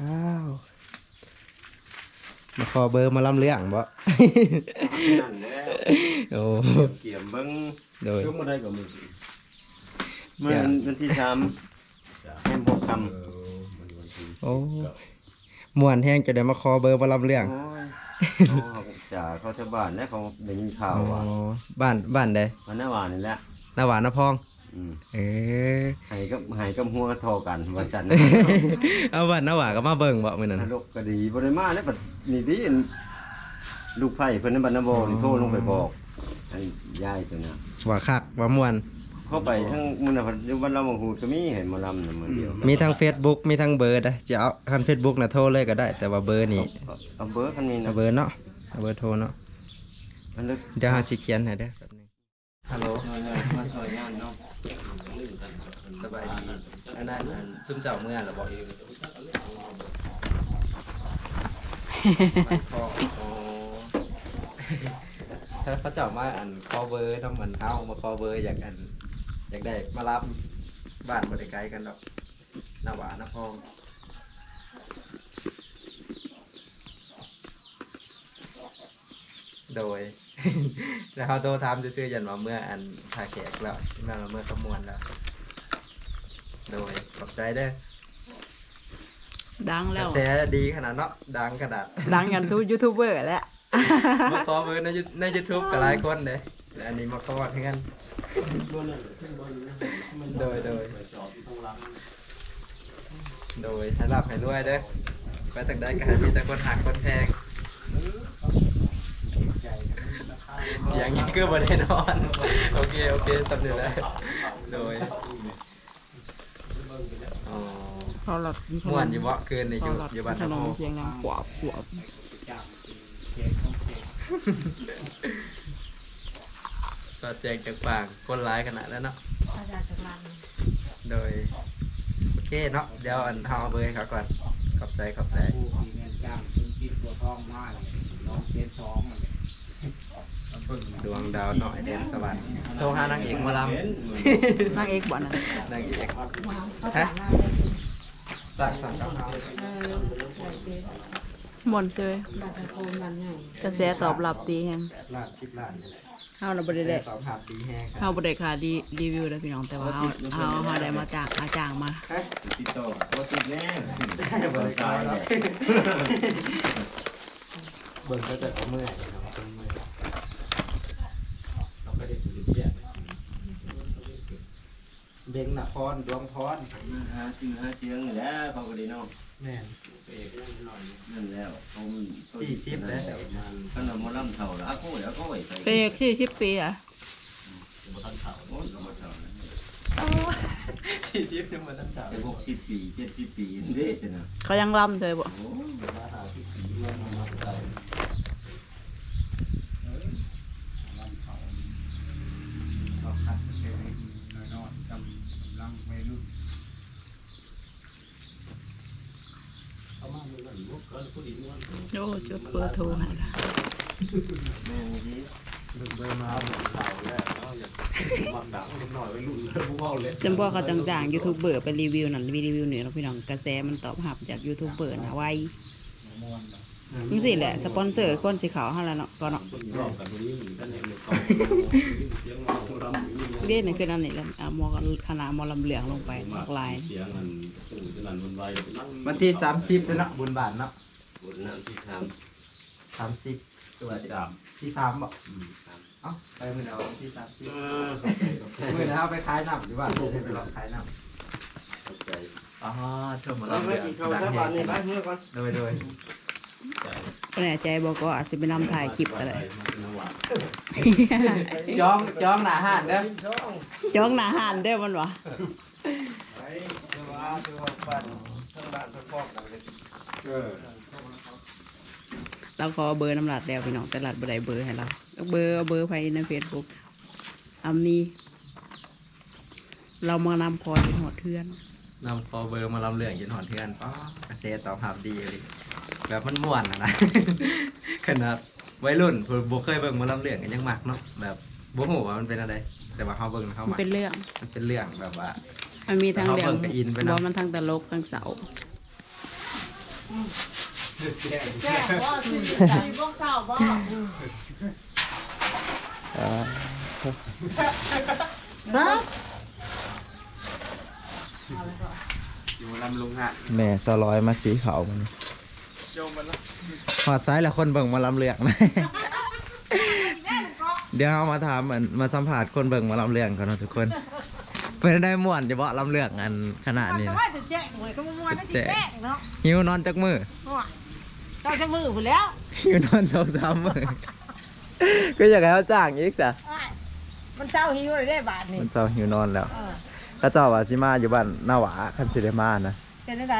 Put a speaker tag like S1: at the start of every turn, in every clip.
S1: อ้าวมาขอเบอร์มาลำเรื่องบ่
S2: นั่นแหละ
S1: โอ้
S2: เกี่ยมเบิ้ง
S1: โดย
S3: ยกมาได้กับมือ
S2: เมื่อวันวันที่สามแห่งหกค
S3: เออมันวันที่
S1: โอ้ ม่วนแห้งจะได้มาขอเบอร์มาลำเรื่องำ
S2: โอ้ยเขาจ่าเขาชาวบ้านเนี่ยเขาได้ยินข่าวว่า
S1: อ๋อบ้านบ้านใด
S2: วันน้าหวานนี่แหละ
S1: นาหวานนาพอง
S2: อืม
S1: เออ
S2: ใหายกับใหายกับหัวทอกันวันจันทร์
S1: เอาบ้านนาหวานก็มาเบิ่งบ่มื้อนั้น
S2: น
S1: น่ะ
S2: รกก็ดีบริมาเนี่ยบัดนี่ดิอันลูกไผ่เพิ่นในบ้านนาโบนี่โทรลงไปบอกอันยายตัวน่ะ
S1: ว่าคักว่าม่วน
S2: เข้าไปทั้งมื้อน่ะเพิ่นอยู่บ้านเราบ่ฮู้ก็มีเห็นหมอลำน่ะมื้อเดียว
S1: มีทั้ง Facebook มีทั้งเบอร์นะจะเอาคัน Facebook น่ะโทรเลยก็ได้ แต่ว่าเบอร์นี่
S2: เอาเอาเบอร์คันนี้
S1: เอา
S2: นะ
S1: เบอร์เนาะเอาเบอร์โทรเนาะ
S2: มันลึก
S1: เดี๋ยวหาสิเขียนให้เด้อแป๊บนึงฮัลโหล
S2: มาช่วยงานเนาะ
S1: ส บายดีอันนั้นอันซุ่มเจ้าเมื่อหรอบอกมันคออ๋อถ้าเขาเจ้ามาอันคอเบอร์ต้องมันเท้ามาคอเบอร์อยากอัน อยากได้มารับบ้านบริไกลกันดอกหน้าหวานน้าพองโดย แล้วเขาโทรถามซื่อๆยันว่าเมื่ออันถ่ายแขกแล้วเมื่อเมื่อขมวนแล้ว โดยขอบใจเด้อ
S4: ดัง
S1: ก
S4: แล้
S1: ระ
S4: ว
S1: แสดีขนาดเนาะดังขนาด
S4: ดังกันทุกยูทูบเบอร์แหล้ว
S1: มาคอเบอร์ใน You- ในยูทูบกับหลายคนเด้แต่อันนี้มาคอเพื่อนโดยโดยโดยให้รับให้รวยเด้อไปทางใดก็ให้มีแต่คนหักคนแพงเสียงยังเกือบบ่ได้นอน โอเคโอเคสำเร็จแล้วโดยอ๋อ
S4: พอหลอด
S1: ม่วนอยู่บ่คืนนี่
S4: พ
S1: อ
S4: อยู่หลอด
S1: อยู่บ้าน
S4: ข
S1: น้ำ
S4: น
S1: โพ
S4: มเสียงดังขวบขวบ
S1: ก็แจงจากปากคนร้ายขนาดแล้วเนาะโดย โอเคเนาะเดี๋ยวอันเอาเบอร์ให้เขาก่อน ขอบใจขอบใจ
S5: ผู้ที่แม่นจ้างเพิ่นกินตัวทองมาเลยน้องเชนสองมันเลย
S1: ดวงดาวหน่อยแดนสวรรค์โทรหานางเอกหมาล
S4: นางเอกบ่นั่นำ
S1: นางเอกฮะ ตักสั่งกับเขา
S4: ม่วนเจยกระแสตอบรับดีแฮง
S1: แปดล้านสิบล้านนี่แหละ
S4: เฮาน่ะบ่ได้ได้
S1: สองหับดีแห้งค
S4: เฮา
S1: รับ
S4: บ่ได้ค่ารีรีวิวเด้อพี่น้องแต่ว่าเฮาเฮาเฮาได้มาจ้างมาจ้างมา
S2: ติดต่อบ่ติดแน่
S1: เบอร์ซ้ายเนาะเบอร์ก็จะเอาเมื่อยเนาะคนเมื่อยเราก็ได้ดูเรียนเด้งนครดวงพร
S2: หาชื่อหาเสียงนี่แหล้วเขาก็ได้เนาะ
S1: แม่น
S2: นั่นแล้วเขามัน
S1: สี่สิบแล้ว
S2: ขนมหมอลำเท่าแล้วอาโก้เดี๋ยวอาโก้ไว้ใส่
S4: เปก40ปีอะ
S2: โอ้ยบ่เท่านะ
S1: สี่สิบยังมาตั้งแต่
S2: แต่หกสิบปีเจ็ดสิบปีนี่เด้สินะ
S4: เขายังล่ำเลยบ่
S2: โอ้ย
S5: เขา ลังวัยรุ่น
S4: โอ้จดเบอร์โทรให้ล่ะ
S2: แม่นดี
S1: เบอร์มา
S4: จำบ่เขาจังๆยูทูบเบอร์ไปรีวิวนั่นรีวิวนี่เนาะพี่น้องกระแสมันตอบรับจากยูทูบเบอร์น่ะไวจังซี่แหละสปอนเซอร์คนสิเขาเฮาแล้วเนาะก็เนาะ เด่นนี่คือนั่นนี่แหละเอาหมอคณะหมอลำเหลืองลงไปหลากหลาย
S3: เสียงมันตู้จะนันมันไวนั่ง
S1: วันที่สามสิบเนาะบุญบาทเนาะ
S2: บทน้ำที่ท
S1: สามสิบตัว
S3: จาม
S1: ที่สามบอก
S3: อืม
S1: เอ้าไปมือเดียววันที่สามสิบำมือเดียวเอาไปขายน้ำหรือว่าจะไปลองขายน้
S2: เข้าใจำ
S1: อ๋อเธอมา
S2: เอา
S1: ลำ
S2: ไป
S1: เหลือง
S2: กินข้าวซะบาดนี้ไปเมื่อก่อน
S1: โดยโดย
S4: ก็ แน่ใจบอกก็อาจจะไปนำถ่ายคลิปก็ได้
S1: จ้องจ้องหนาหันเด้อ
S4: จ้องหน้าหานเด้อมันวะ
S2: ไปเดี๋ยวว่าเดี๋ยวว่าบ้านทั้งบ้านทั้งครอบกันเลย
S3: เออ
S4: เราขอเบอร์น้ำหลัดแล้วพี่น้องแต่หลัดบ่ได้เบอร์ให้เราเบอร์เอาเบอร์ไปในเฟซบุ๊กอำนี้ เรามานำคอยเป็นหอดเทือน
S1: นำคอเบอร์มาลำเหลืองจนหอนเทือนป้ากระแสตอบรับดีเลย แบบมันม่วนอะนะ ขนาดวัยรุ่นผมบ่เคยเบิ่งหมาลำเหลืองกันยังมักเนาะแบบบ่ฮู้ว่ามันเป็นอะไร แต่ว่าเขาเบิ่งแล้วเขา
S4: มัน
S1: มัก
S4: เป็นเรื่อง
S1: มันเป็นเรื่องแบบว่า
S4: มันมีทั้งเรื่อง
S3: เขาเบิ่งกับอินไปนะ
S4: บ่มันทั้งตลกทั้งเสา
S6: แก่บ่สิสิบ่เศร้าบ่
S4: บ้า
S3: อยู่ลำลุงฮะ
S1: แม่สลอยมาสีขาวมัน หอดซ้ายละคนเบิ่งมาลำเลือกนะ เดี๋ยวเอามาถามอันมาสัมผัสคนเบิ่งมาลำเลือกกันเนาะทุกคน เป็นได้ม่วนจะบ่ลำเลือกอันขนาดนี้
S6: แต่
S1: นะ
S6: ว่าจะแจ้งหวยก็บ่ม่วนนะสิแจ้งเนาะ
S1: หิวนอนจักมือ
S6: เจ้าจะมือพุ่นแล้ว
S1: หิวนอนสองสามมือก็อยากให้เขาจ้างอีกสะ
S6: อ้ายมันเศร้าหิวเลยได้บาทนี่
S1: มันเศร้าหิวนอนแล้ว
S6: เออ
S1: เขาเจ้าว่าสิมาอยู่บ้านนาหวาคันสิได้มานะ
S6: เป็นได้ได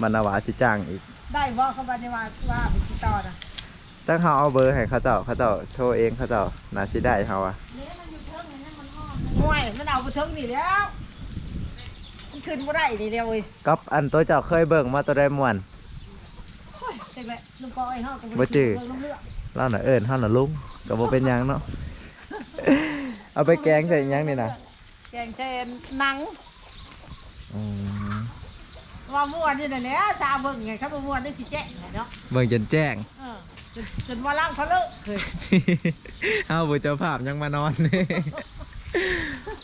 S1: บ้านนาหวาสิจ้างอีก
S6: ได้บ่เขาบัดนี้ว่าว่าไปติดต่อน่ะ
S1: จังเขาเอาเบอร์ให้เขาเจ้าเขาเจ้าโทรเองเขาเจ้าน่าสิได้เขาอะ
S6: ห่วยมันเอาไปถึงนี่แล้วมันขึ้นบ่ได้นี่เดียวเว้ย
S1: กับอันตัวเจ้าเคยเบิ่งมาตัวได้ม่วน
S6: โอ้ยจังได๋ลุงปอยเฮาก็
S1: บ่จื้อ
S6: เบิ่งน้ำเลือด
S1: เล่าหน่ะเอิญเท่าหน่ะลุงก็บ่เป็นหยังเนาะเอาไปแกงใส่หยังนี่นะ
S6: แกงแทนหนัง
S1: อืม
S6: ว่าม่วนนี่น่ะแหละซาเบิ่งไงครับบ่ม่วนได้สิแจ้งไงเนาะ
S1: เบิ่งจนแจ้ง
S6: เออจนจนว่าล่างเขาเลิกเฮ้ย
S1: เอาบุเจ้าภาพยังมานอน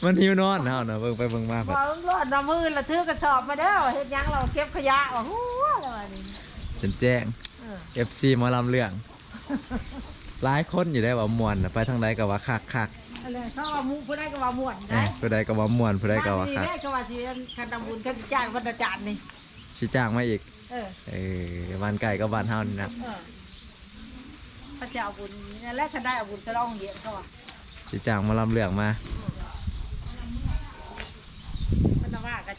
S1: มันหิวนอนเฮาน่ะเบิ่งไปเบิ่งมาแบบ
S6: ว่ามันรอดน้ำมือละถือกระสอบมาเด้อเฮ็ดหยังเราเก็บขยะว่าฮู้แล้วว่านี่
S1: จนแจ้ง
S6: เออ
S1: FC หมอลำเรื่อง หลายคนอยู่ได้ว่ามวนน่ะไปทางใดก็ว่าคักคัก
S6: อะไรเขาว่าหมู่ผู้ใดก็ว่าม่วน
S1: ๆเอ้
S6: ได้
S1: ยผู้ใดก็ว่าม่วนผู้ใดก็ว่าคัก
S6: บ้นนี่แหละก็ว่าสิคันทำบุญคันสิจ้างวันอาจารย์นี่
S1: สิจ้างมาอีก
S6: เออ
S1: เออบ้านไก่ก็บ้านเฮานี่นะ
S6: เออพระเจ้าบุญนี่แหละคันได้เอาบุญฉลองเหรียญเขาว่า
S1: สิจ้างหมอลำเรื่องมา
S6: มันว่าก็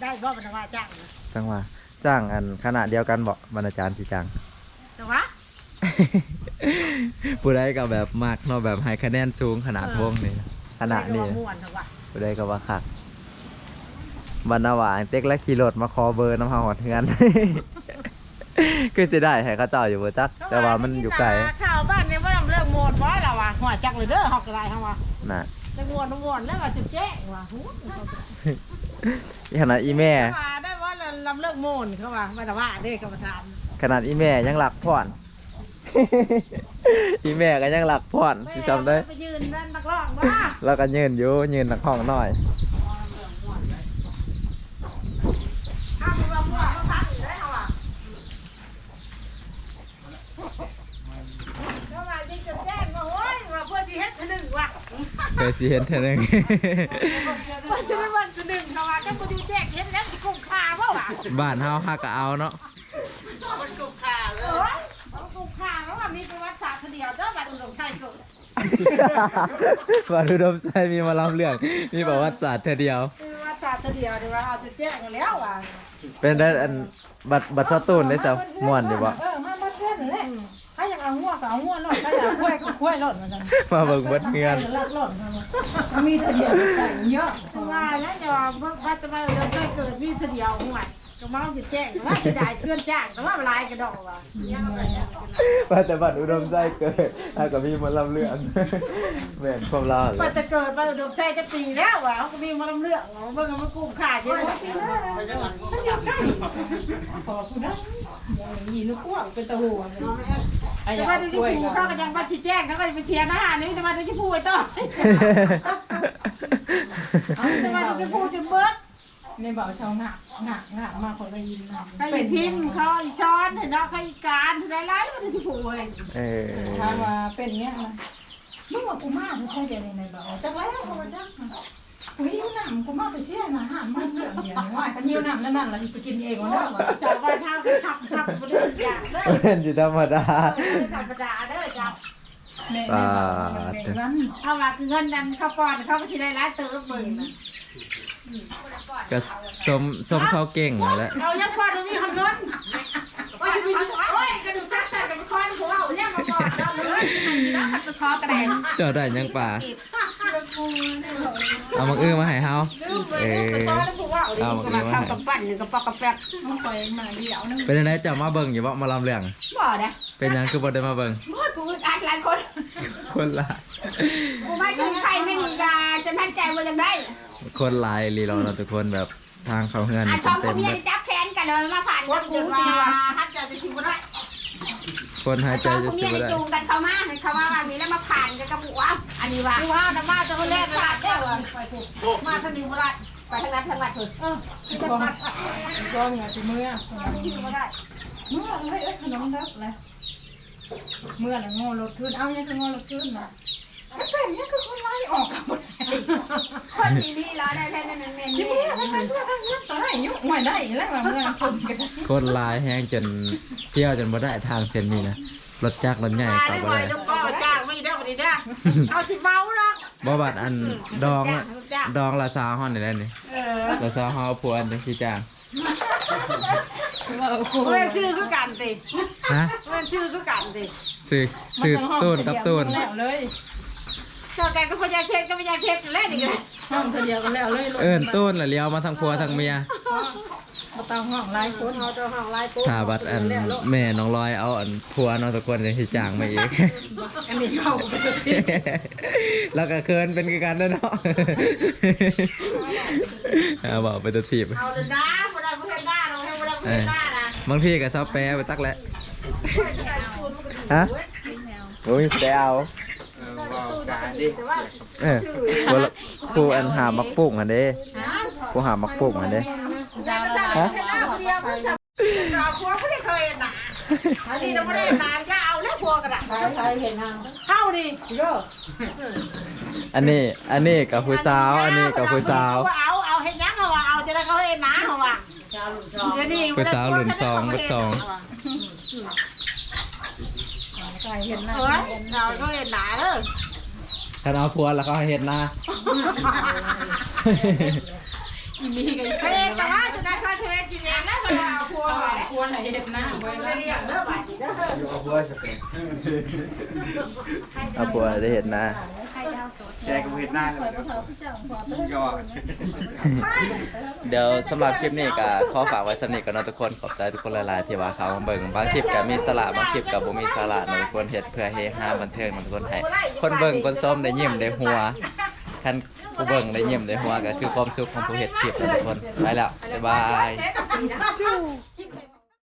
S6: ได้บ่มันว่าจ้างนะ
S1: จังว่าจ้างอันขนาดเดียวกันบ่บรรณาจารย์สิจ้าง
S6: แต่ว่า
S1: ผู้ใดก็แบบมากเนาะแบบให้คะแนนสูงขนาดวงนี่นะขนาดนี้
S6: ได้ก็ว่าม่วนแต่ว่า
S1: ผู้ใดก็ว่าคัก บรรณาหวานเต็กและขี่รถมาขอเบอร์น้ำเฮาหอดเทือน คือสิได้ให้เขาเจ้าอยู่บ่จัก แต่ว่ามันอยู่ไกล
S6: ข่าวบ้านนี่ว่าเรื่องโมดบ่ล่ะว่ะหัวจักเลยเด้อฮอกก็ได้เฮาว่า
S1: น่ะ
S6: ได้ม่วนม่วนแล้วว่าจะแจ้งว่าฮู้
S1: ขนาดอีแม่
S6: ว่าได้ว่าลำเลิกโมนเขาว่าไม่แต่ว่าเด้กรรมฐาน
S1: ขนาดอีแม่ยังหลักพ่อนอีแม่ก็ยังหลักพ่อนสิจำได้
S6: ไปยืนนั่นนักร้องว่า
S1: แล้วก็ยืนอยู่ยืนนักห้องหน่อย
S6: ข้ามมาม่วนเขาพักอยู่ได้เขาว่าเขาว่าจะจะแจ้งว่าโอ้ยว่าเพื่อสิเฮ็ดทีหนึ่งว่ะ
S1: เคยสิเห็นเท่านึง
S6: ว่าจะไม่วันทีหนึ่งเขาว่าจะมาดูแจ้งเฮ็ดแล้วสิกุ้งคาเปล่าวะ
S1: บ้านเฮาฮักก็เอาเนาะ
S6: มันกุ้งคาเลยโอ้ยเอากุ้งคาแล้วว่ามีประวัติศาสตร์คนเดียวเจ้าบัตรอุดมชัยเกิด
S1: บ้านอุดมไซมีมาลำเรื่องมีประวัติศาสตร์เธอเดียว
S6: มีประวัติศาสตร์คนเดียวเดี๋ยวว่าเอาจะแจ้งแล้วว่ะ
S1: เป็นได้อันบัตรบัตรสตูนได้ซะม่วนดีบ่
S6: เออมาบัดเพื่อนนั่นแหละถ้าอยาก เอาหัวก็เอาหัวหล่นถ้าอยากเอากล้วยก็กล้วยหล่นมาจัง
S1: มาเบิ่งเบิดเงิน
S6: หล่นหล่นมามีเสดียวใส่เยอะเพราะว่าแล้วจะว่าว่าจะมาเราเคยเกิดมีเสดียวหัวก็มาจะแจ้งว่าจะได้เพื่อนจ้างแต่ว่าลายกระดอกว่ะ
S1: ว่าแต่บัตรอุดมไซเกิดถ้าก็มีมาลำเรื่องแม่นความลาว
S6: ว่า
S1: แหละ
S6: จะเกิดมาดมใจจะปีแล้วว่ะเขาก็มีมาลำเลือกเบิ่งมันกุ้งขาเยอะเลยมันอยู่ใกล้ขอคุณนะยีนุกวงเป็นตะหัว แต่ว่าดูที่ผูเขาก็ยังมาชี้แจ้งเขาก็จะไปเชียร์หน้านี่แต่ว่าดูที่ผูไอ้ต้อแต่ว่าดูที่ผูจนเบิด
S7: ในเบาชาวหนักหนักหนักมากคนได้ยินนะ
S6: เขาอีพิมพ์เขาอีช้อนเห็นเนาะเขาอีการหลายๆแล้วดูที่ผูเลย
S1: เออ
S7: ถ้าว่าเป็นเนี้ยนะมึงว่ากูมากไม่ใช่เดี๋ยวนี้ในเบาจักแล้วเขาว่าจัก กูหิวน้ำกูมากไปเชี่ยนะหามมันเรื่องเดียวว่ากันหิวน้ำนั่นนั่นเราไปกินเองวะเนาะ
S6: จับไว้ท้าไปทับทับไปเลยอย่างเด้อ
S1: เป็นสิธรรมดา
S6: ธรรมดาเด้อจับ
S7: แม่ในเบามันเป็นนั้น
S6: เอาว่าคือเงินนั้นเขาป้อนเขาก็สิได้หลายเติมเบิ่งนะ
S1: ก็สมสมเขาเก่งแหล้ว
S6: เอายังป้อนมีคนเงินว่าสิไปโอ้ยกระดูกจักใส่กับคอนหัวเนี่ยมาป้อนเราเลย
S1: เจ้าได้ยังป่า เอามังอื้อมาให้เฮาเออเอามังอื้อมาให้
S4: กับปั่นกับปอกกับแป๊ก
S7: มันไปมาเดียวนึง
S1: เป็นยังไงเจ้ามาเบิ่งอยู่บ่มาลำเรื่อง
S4: บ่ได้
S1: เป็นหยังคือบ่ได้มาเบิ่ง
S4: โอ้ยกูอึดอัดหลายคน
S1: คนหลาย
S4: กูไม่ใช่ใครไม่มียาจะมั่นใจว่ายังได้
S1: คนหลายลีเราเนาะทุกคนแบบทางเขาเฮือน
S4: อะ
S1: นี่
S4: ช่อง
S1: เต็
S4: กู
S1: ม
S4: เมี
S1: ๆ
S4: ย
S1: เลย
S4: จับแขนกันเลยมาผ่าน
S6: วั
S4: กั
S6: ด
S4: บ
S6: กู
S4: กู
S6: ว่า
S4: สิว่า
S6: ฮัทจะจะคิดว่าได้
S1: คนหายใจ
S4: ช่อง
S1: จะ
S4: กู
S1: สิ
S4: เมีย
S1: บ่
S4: ได้
S1: ได้
S4: จูงกันเข้ามาให้เข้ามาว่านี้แล้วมาผ่านกันกับกูว่าอันนี้ว่า
S6: คือว่าน้ำมาจะมาแรกตลาดแก้วไปถูกมาทางนี้บ่ได้
S4: ไปทางนั้นทางนั้นเถอะ
S7: เออจะมาก็เหงื่อสิเมื่อ
S6: บ่ได้
S7: เมื่อเฮ้ยขนมเด้อเลยเมื่อละงอรถขึ้นเอายังจะงอรถขึ้นนะเป็นยังคือค นไล่ออกกับบ่ได้
S4: คนที่นี่รอได้แค่นั้นเอง
S7: ชิบุไม่ไม่ไม่ไม่ตอนไหนยุ่งไม่ได้แล้วมาเมื่อชนกัน
S1: คนหลายแห้งจนเที่ยวจนบ่ได้ทางเส้นนี้นะรถจักรรถใหญ่
S6: มา
S1: ก็
S6: ได้
S1: บ่
S6: อ
S1: ได้
S6: ลูกก็จ้างไม่ได้บ่ได้เอาสิเมาเนาะ
S1: บ่บัดอันดองละดองละซาวฮ้อนนี่แหละนี่
S6: เออ
S1: ละซาวฮ้อผัวอันจังสิจ้าง
S6: เว้นชื่อคือกันติ
S1: ฮะ
S6: เว้นชื่อคือกันติ
S1: ซื้อซื้อตูนกับตูน
S7: แล้วเลย
S6: จ้าแกก็พญายเพชรก็พญายเพชรแล้วนี่ก็
S7: ห้องเดียวกันแล้วเลย
S1: เอิ้นตูนละเลี้ยวมาทั้งผัวทั้งเมีย
S7: มาตามห้องไล่คน
S6: เอาเจ้าห้องลายโต๊ะ
S1: ถ้าบัดอันแม่น้องลอยเอาอันผัวน้องตะกวนจังสิจ้างมาอีก
S7: อันนี้เข้าไป
S1: แล้วก็เคินเป็นคือกันเด้อเนาะเอาบอกไปตัวทีบ
S6: เอาเลยนะบ่ได้บ่เห็นหน้าเราให้บ่ได้บ่เห็นหน้านะ
S1: บางทีก็ซับแปรไปจักแหละฮะโอ้ยได้เอา
S6: แต่ว่า
S1: เออครูละครูอันหามักปุ้งอันเด้ครูหามักปุ้งอันเด้
S6: แต่ก็สั่งเห็นหน้าคนเดียวเพิ่นสั่งเราพวกบ่ได้เคยเห็นหน้าอันนี้เราบ่ได้เห็นหน้าจะเอาแล้วพวกกันอะใครเห็นหน้าเฮานี่โย
S1: อันนี้อันนี้กับผู้สาวอันนี้กับผู้สาว
S6: เอาเอาเห็นยังเอาว่าเอาจะได้เขาเห็นหน้าเขาว่าเดี๋ยวนี้
S1: ผู้สาวหลุนซองบุดซอง
S7: ใครเห็นหน้า
S6: เออเราก็เห็นหน้าเด้อ
S1: ถ้าเอาผัวแล้วเขาให้เห็นหน้า
S6: มีกันเฮ้ยแต่ว่าจะได้เขาช่วยกินเองแล้วก็เอาพวกไป
S7: ควรเห็นหน้า
S6: ไม่ได้เรียกเด้อบัดนี้เด้อ
S1: เอาผัวได้เห็นหน้า
S5: แกก็เห็นหน้าเลยยอด
S1: เดี๋ยวสำหรับคลิปนี้ก็ขอฝากไว้สำนิทกันเนาะทุกคนขอบใจทุกคนหลายๆที่ว่าเขามาเบิ่งบางคลิปก็มีสาระบางคลิปก็บ่มีสาระเนาะทุกคนเฮ็ดเพื่อเฮฮาบันเทิงเนาะทุกคนให้คนเบิ่งคนชมได้ยิ้มได้หัวคันผู้เบิ่งได้ยิ้มได้หัวก็คือความสุขของผู้เฮ็ดคลิปเนาะทุกคนไปแล้วบ๊ายบาย